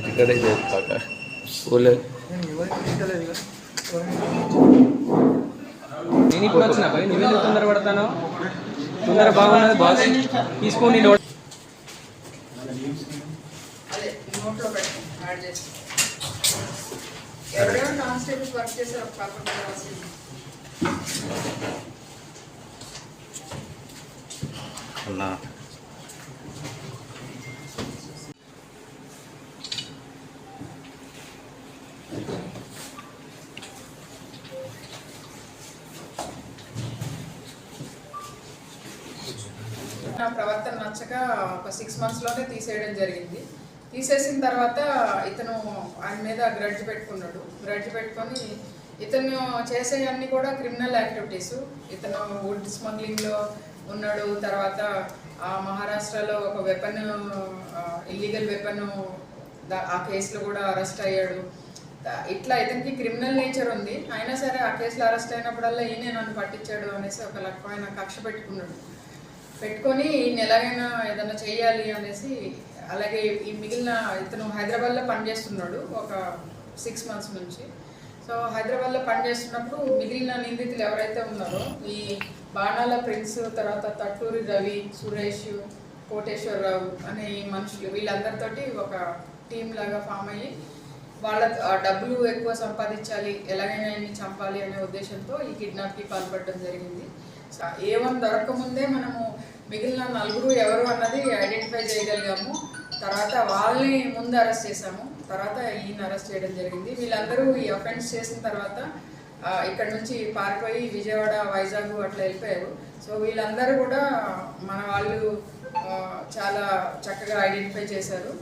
ఇక్కడే చేస్తాక స్కూల్ నేను ఇప్పుడు వచ్చిన పోయి నువ్వెందుకు తొందర పడతాను? తొందర బాగున్నది బాస్. తీసుకొని కానిస్టేబుల్స్ వర్క్ చేశారు అన్నా. నా ప్రవర్తన నచ్చక ఒక సిక్స్ మంత్స్లోనే తీసేయడం జరిగింది. తీసేసిన తర్వాత ఇతను ఆయన మీద గ్రడ్జ్ పెట్టుకున్నాడు. గ్రడ్జ్ పెట్టుకొని ఇతను చేసే అన్ని కూడా క్రిమినల్ యాక్టివిటీస్. ఇతను వుడ్ స్మగ్లింగ్లో ఉన్నాడు తర్వాత ఆ మహారాష్ట్రలో ఒక వెపన్ ఇల్లీగల్ వెపన్ ఆ కేసులో కూడా అరెస్ట్ అయ్యాడు. ఇట్లా ఇతనికి క్రిమినల్ నేచర్ ఉంది. అయినా సరే ఆ కేసులో అరెస్ట్ అయినప్పుడల్లా ఈయనే నన్ను పట్టించాడు అనేసి ఒక రకమైన కక్ష పెట్టుకున్నాడు. పెట్టుకొని ఈయన ఎలాగైనా ఏదైనా చేయాలి అనేసి అలాగే ఈ మిగిలిన ఇతను హైదరాబాద్లో పనిచేస్తున్నాడు ఒక సిక్స్ మంత్స్ నుంచి. సో హైదరాబాద్లో పనిచేస్తున్నప్పుడు మిగిలిన నిందితులు ఎవరైతే ఉన్నారో ఈ బాణాల ప్రిన్స్ తర్వాత తట్టూరి రవి సురేష్ కోటేశ్వరరావు అనే ఈ మనుషులు వీళ్ళందరితోటి ఒక టీం లాగా ఫామ్ అయ్యి వాళ్ళ డబ్బులు ఎక్కువ సంపాదించాలి ఎలాగైనా చంపాలి అనే ఉద్దేశంతో ఈ కిడ్నాప్కి పాల్పడడం జరిగింది. ఏ వన్ దొరకముందే మనము మిగిలిన నలుగురు ఎవరు అన్నది ఐడెంటిఫై చేయగలిగాము. తర్వాత వాళ్ళని ముందు అరెస్ట్ చేశాము. తర్వాత ఈయన అరెస్ట్ చేయడం జరిగింది. వీళ్ళందరూ ఈ అఫెన్స్ చేసిన తర్వాత ఇక్కడ నుంచి పారిపోయి విజయవాడ వైజాగ్ అట్లా వెళ్ళిపోయారు. సో వీళ్ళందరూ కూడా మన వాళ్ళు చాలా చక్కగా ఐడెంటిఫై చేశారు.